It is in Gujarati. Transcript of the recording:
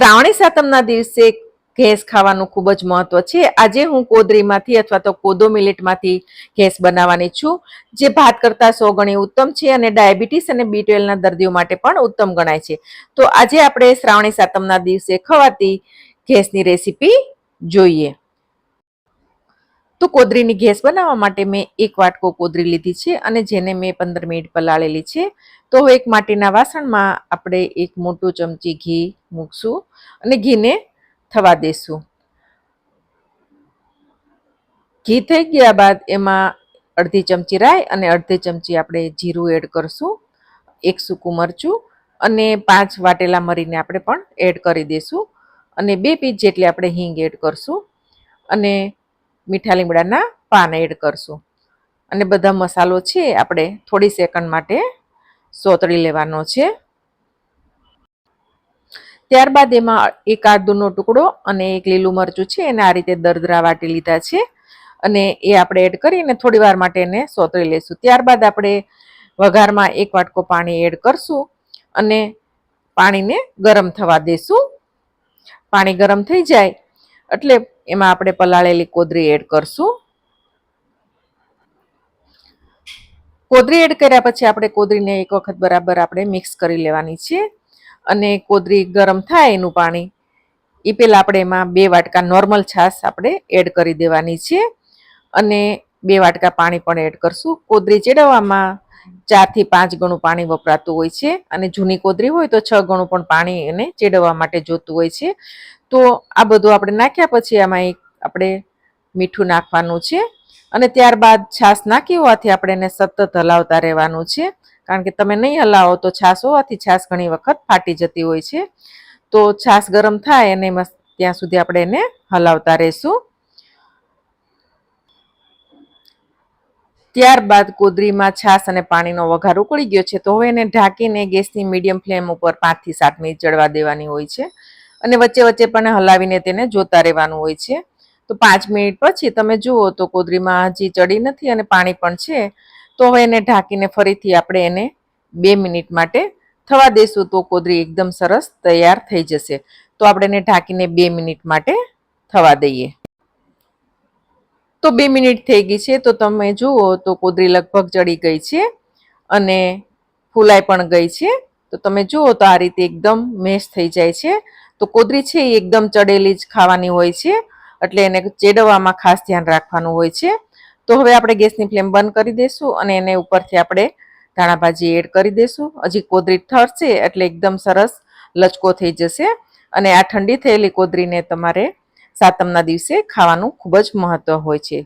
શ્રાવણી સાતમના દિવસે ઘેસ ખાવાનું ખૂબ જ મહત્વ છે. આજે હું કોદરીમાંથી અથવા તો કોદો મિલેટમાંથી ઘેસ બનાવવાની છું, જે ભાત કરતાં સો ગણી ઉત્તમ છે અને ડાયાબિટીસ અને બી ટ્વેલ્વના દર્દીઓ માટે પણ ઉત્તમ ગણાય છે. તો આજે આપણે શ્રાવણી સાતમના દિવસે ખવાતી ઘેસની રેસીપી જોઈએ. તો કોદરીની ગેસ બનાવવા માટે મેં એક વાટકો કોદરી લીધી છે અને જેને મેં પંદર મિનિટ પલાળેલી છે. તો એક માટીના વાસણમાં આપણે એક મોટું ચમચી ઘી મૂકશું અને ઘીને થવા દેશું. ઘી થઈ ગયા બાદ એમાં અડધી ચમચી રાઈ અને અડધી ચમચી આપણે જીરું એડ કરશું, એક સૂકું મરચું અને પાંચ વાટેલા મરીને આપણે પણ એડ કરી દઈશું અને બે પીસ જેટલી આપણે હિંગ એડ કરશું અને મીઠા લીમડાના પાન એડ કરશું. અને બધા મસાલો છે આપણે થોડી સેકન્ડ માટે સોતળી લેવાનો છે. ત્યારબાદ એમાં એક આદુનો ટુકડો અને એક લીલું મરચું છે, એને આ રીતે દરદરા વાટી લીધા છે. અને એ આપણે એડ કરીને થોડી વાર માટે એને સોતળી લેશું. ત્યારબાદ આપણે વઘારમાં એક વાટકો પાણી એડ કરશું અને પાણીને ગરમ થવા દેશું. પાણી ગરમ થઈ જાય એટલે એમાં આપણે પલાળેલી કોદરી એડ કરશું. કોદરી એડ કર્યા પછી આપણે કોદરીને એક વખત બરાબર આપણે મિક્સ કરી લેવાની છે. અને કોદરી ગરમ થાય એનું પાણી એ પહેલાં આપણે એમાં બે વાટકા નોર્મલ છાશ આપણે એડ કરી દેવાની છે. અને બે વાટકા પાણી પણ એડ કરશું. કોદરી ચેડવવામાં ચારથી પાંચ ગણું પાણી વપરાતું હોય છે અને જૂની કોદરી હોય તો છ ગણું પણ પાણી એને ચેડવવા માટે જોતું હોય છે. તો આ બધું આપણે નાખ્યા પછી આમાં એક આપણે મીઠું નાખવાનું છે અને ત્યારબાદ છાશ નાખી હોવાથી આપણે એને સતત હલાવતા રહેવાનું છે. કારણ કે તમે નહીં હલાવો તો છાશ હોવાથી છાશ ઘણી વખત ફાટી જતી હોય છે. તો છાશ ગરમ થાય અને ત્યાં સુધી આપણે એને હલાવતા રહેશું. ત્યારબાદ કોદરીમાં છાશ અને પાણીનો વઘાર ઉકળી ગયો છે. તો હવે એને ઢાંકીને ગેસની મીડિયમ ફ્લેમ ઉપર પાંચથી સાત મિનિટ ચડવા દેવાની હોય છે અને વચ્ચે વચ્ચે પણ હલાવીને તેને જોતા રહેવાનું હોય છે. તો પાંચ મિનિટ પછી તમે જુઓ તો કોદરીમાં હજી ચડી નથી અને પાણી પણ છે. તો હવે એને ઢાંકીને ફરીથી આપણે એને બે મિનિટ માટે થવા દેશું તો કોદરી એકદમ સરસ તૈયાર થઈ જશે. તો આપણે એને ઢાંકીને બે મિનિટ માટે થવા દઈએ. તો બે મિનિટ થઈ ગઈ છે, તો તમે જુઓ તો કોદરી લગભગ ચડી ગઈ છે અને ફૂલાઈ પણ ગઈ છે. તો તમે જુઓ તો આ રીતે એકદમ મેશ થઈ જાય છે. તો કોદરી છે એ એકદમ ચડેલી જ ખાવાની હોય છે, એટલે એને ચેડવવામાં ખાસ ધ્યાન રાખવાનું હોય છે. તો હવે આપણે ગેસની ફ્લેમ બંધ કરી દઈશું અને એને ઉપરથી આપણે ધાણાભાજી એડ કરી દઈશું હજી કોદરી ઠરશે એટલે એકદમ સરસ લચકો થઈ જશે અને આ ઠંડી થયેલી કોદરીને તમારે સાતમના દિવસે ખાવાનું ખૂબ જ મહત્વ હોય છે.